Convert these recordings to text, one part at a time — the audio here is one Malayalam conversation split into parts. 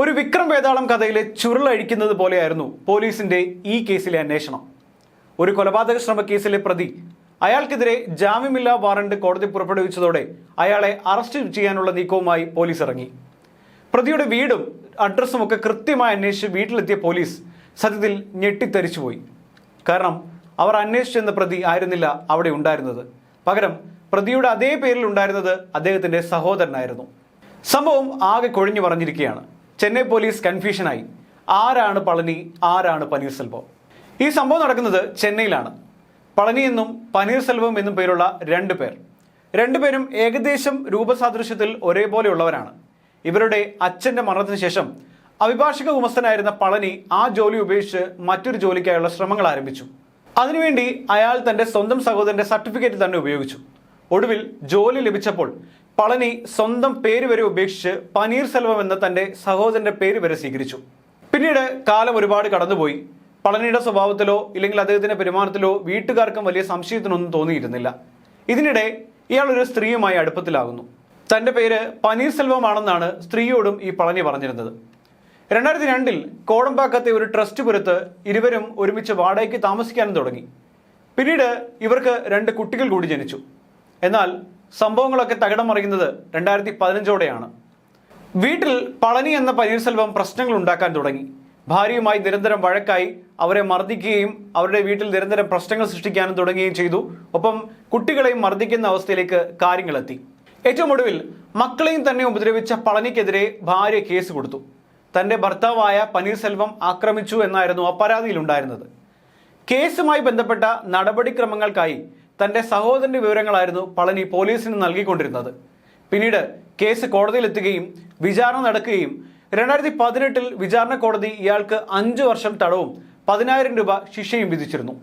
ഒരു വിക്രം വേതാളം കഥയിലെ ചുരുളഴിക്കുന്നത് പോലെയായിരുന്നു പോലീസിന്റെ ഈ കേസിലെ അന്വേഷണം. ഒരു കൊലപാതക ശ്രമ കേസിലെ പ്രതി അയാൾക്കെതിരെ ജാമ്യമില്ലാ വാറണ്ട് കോടതി പുറപ്പെടുവിച്ചതോടെ അയാളെ അറസ്റ്റ് ചെയ്യാനുള്ള നീക്കവുമായി പോലീസ് ഇറങ്ങി. പ്രതിയുടെ വീടും അഡ്രസ്സും ഒക്കെ കൃത്യമായി അന്വേഷിച്ച് വീട്ടിലെത്തിയ പോലീസ് സത്യത്തിൽ ഞെട്ടിത്തരിച്ചുപോയി. കാരണം അവർ അന്വേഷിച്ചെന്ന പ്രതി ആയിരുന്നില്ല അവിടെ ഉണ്ടായിരുന്നത്. പകരം പ്രതിയുടെ അതേ പേരിൽ ഉണ്ടായിരുന്നത് അദ്ദേഹത്തിന്റെ സഹോദരനായിരുന്നു. സംഭവം ആകെ കൊഴിഞ്ഞു പറഞ്ഞിരിക്കുകയാണ്. ചെന്നൈ പോലീസ് കൺഫ്യൂഷനായി. ആരാണ് പളനി ആരാണ് പനീർസെൽവം ഈ സംഭവം നടക്കുന്നത് ചെന്നൈയിലാണ്. പളനി എന്നും പനീർസെൽവം എന്നും പേരുള്ള രണ്ട് പേർ. രണ്ടുപേരും ഏകദേശം രൂപസാദൃശ്യത്തിൽ ഒരേപോലെയുള്ളവരാണ്. ഇവരുടെ അച്ഛന്റെ മരണത്തിന് ശേഷം അഭിഭാഷക ഉമസ്ഥനായിരുന്ന പളനി ആ ജോലി ഉപേക്ഷിച്ച് മറ്റൊരു ജോലിക്കായുള്ള ശ്രമങ്ങൾ ആരംഭിച്ചു. അതിനുവേണ്ടി അയാൾ തന്റെ സ്വന്തം സഹോദരന്റെ സർട്ടിഫിക്കറ്റ് തന്നെ ഉപയോഗിച്ചു. ഒടുവിൽ ജോലി ലഭിച്ചപ്പോൾ പളനി സ്വന്തം പേര് വരെ ഉപേക്ഷിച്ച് പനീർ സെൽവം എന്ന തന്റെ സഹോദരന്റെ പേര് വരെ സ്വീകരിച്ചു. പിന്നീട് കാലം ഒരുപാട് കടന്നുപോയി. പളനിയുടെ സ്വഭാവത്തിലോ ഇല്ലെങ്കിൽ അദ്ദേഹത്തിന്റെ പെരുമാറ്റത്തിലോ വീട്ടുകാർക്കും വലിയ സംശയത്തിനൊന്നും തോന്നിയിരുന്നില്ല. ഇതിനിടെ ഇയാൾ ഒരു സ്ത്രീയുമായി അടുപ്പത്തിലാകുന്നു. തന്റെ പേര് പനീർ സെൽവമാണെന്നാണ് സ്ത്രീയോടും ഈ പളനി പറഞ്ഞിരുന്നത്. രണ്ടായിരത്തി രണ്ടിൽ കോടമ്പാക്കത്തെ ഒരു ട്രസ്റ്റ് പുരത്ത് ഇരുവരും ഒരുമിച്ച് വാടകയ്ക്ക് താമസിക്കാനും തുടങ്ങി. പിന്നീട് ഇവർക്ക് രണ്ട് കുട്ടികൾ കൂടി ജനിച്ചു. എന്നാൽ സംഭവങ്ങളൊക്കെ തകിടം മറിയുന്നത് രണ്ടായിരത്തി പതിനഞ്ചോടെയാണ് വീട്ടിൽ പളനി എന്ന പനീർസെൽവം പ്രശ്നങ്ങൾ ഉണ്ടാക്കാൻ തുടങ്ങി. ഭാര്യയുമായി നിരന്തരം വഴക്കായി അവരെ മർദ്ദിക്കുകയും അവരുടെ വീട്ടിൽ നിരന്തരം പ്രശ്നങ്ങൾ സൃഷ്ടിക്കാനും തുടങ്ങുകയും ചെയ്തു. ഒപ്പം കുട്ടികളെയും മർദ്ദിക്കുന്ന അവസ്ഥയിലേക്ക് കാര്യങ്ങളെത്തി. ഏറ്റവും ഒടുവിൽ മക്കളെയും തന്നെ ഉപദ്രവിച്ച പളനിക്കെതിരെ ഭാര്യ കേസ് കൊടുത്തു. തന്റെ ഭർത്താവായ പനീർസെൽവം ആക്രമിച്ചു എന്നായിരുന്നു ആ പരാതിയിലുണ്ടായിരുന്നത്. കേസുമായി ബന്ധപ്പെട്ട നടപടിക്രമങ്ങൾക്കായി തന്റെ സഹോദരന്റെ വിവരങ്ങളായിരുന്നു പളനി പോലീസിന് നൽകിക്കൊണ്ടിരുന്നത്. പിന്നീട് കേസ് കോടതിയിലെത്തുകയും വിചാരണ നടക്കുകയും രണ്ടായിരത്തി പതിനെട്ടിൽ വിചാരണ കോടതി ഇയാൾക്ക് അഞ്ചു വർഷം തടവും പതിനായിരം രൂപ ശിക്ഷയും വിധിച്ചിരുന്നു.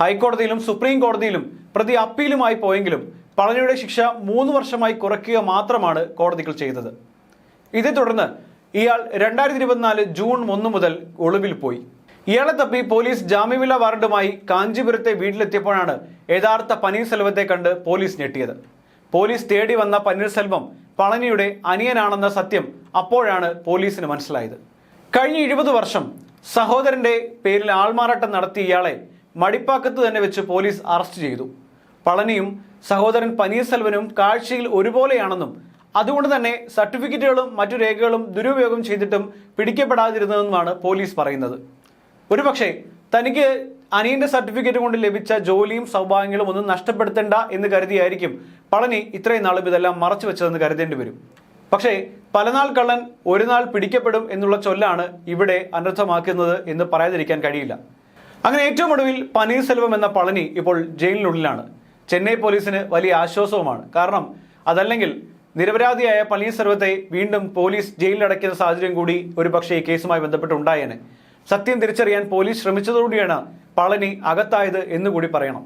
ഹൈക്കോടതിയിലും സുപ്രീം കോടതിയിലും പ്രതി അപ്പീലുമായി പോയെങ്കിലും പളനിയുടെ ശിക്ഷ മൂന്ന് വർഷമായി കുറയ്ക്കുക മാത്രമാണ് കോടതികൾ ചെയ്തത്. ഇതേ തുടർന്ന് ഇയാൾ രണ്ടായിരത്തി ഇരുപത്തിനാല് ജൂൺ ഒന്ന് മുതൽ ഒളിവിൽ പോയി. ഇയാളെ തപ്പി പോലീസ് ജാമ്യമില്ല വാറണ്ടുമായി കാഞ്ചീപുരത്തെ വീട്ടിലെത്തിയപ്പോഴാണ് യഥാർത്ഥ പനീർസെൽവത്തെ കണ്ട് പോലീസ് ഞെട്ടിയത്. പോലീസ് തേടി വന്ന പനീർസെൽവം പളനിയുടെ അനിയനാണെന്ന സത്യം അപ്പോഴാണ് പോലീസിന് മനസ്സിലായത്. കഴിഞ്ഞ എഴുപത് വർഷം സഹോദരന്റെ പേരിൽ ആൾമാറാട്ടം നടത്തിയ ഇയാളെ മടിപ്പാക്കത്ത് തന്നെ വെച്ച് പോലീസ് അറസ്റ്റ് ചെയ്തു. പളനിയും സഹോദരൻ പനീർസെൽവനും കാഴ്ചയിൽ ഒരുപോലെയാണെന്നും അതുകൊണ്ട് തന്നെ സർട്ടിഫിക്കറ്റുകളും മറ്റു രേഖകളും ദുരുപയോഗം ചെയ്തിട്ടും പിടിക്കപ്പെടാതിരുന്നതെന്നുമാണ് പോലീസ് പറയുന്നത്. ഒരുപക്ഷെ തനിക്ക് അനിയന്റെ സർട്ടിഫിക്കറ്റ് കൊണ്ട് ലഭിച്ച ജോലിയും സൗഭാഗ്യങ്ങളും ഒന്നും നഷ്ടപ്പെടുത്തേണ്ട എന്ന് കരുതിയായിരിക്കും പളനി ഇത്രയും നാളും ഇതെല്ലാം മറച്ചു വെച്ചതെന്ന് കരുതേണ്ടി വരും. പക്ഷേ പലനാൾ കള്ളൻ ഒരു നാൾ പിടിക്കപ്പെടും എന്നുള്ള ചൊല്ലാണ് ഇവിടെ അനർത്ഥമാക്കുന്നത് എന്ന് പറയാതിരിക്കാൻ കഴിയില്ല. അങ്ങനെ ഏറ്റവും ഒടുവിൽ പനീർസെൽവം എന്ന പളനി ഇപ്പോൾ ജയിലിനുള്ളിലാണ്. ചെന്നൈ പോലീസിന് വലിയ ആശ്വാസവുമാണ്. കാരണം അതല്ലെങ്കിൽ നിരപരാധിയായ പനീർസെൽവത്തെ വീണ്ടും പോലീസ് ജയിലിലടയ്ക്കുന്ന സാഹചര്യം കൂടി ഒരു പക്ഷേ ഈ കേസുമായി ബന്ധപ്പെട്ട് ഉണ്ടായേനെ. സത്യം തിരിച്ചറിയാൻ പോലീസ് ശ്രമിച്ചതോടുകൂടിയാണ് പളനി അകത്തായത് എന്നുകൂടി പറയണം.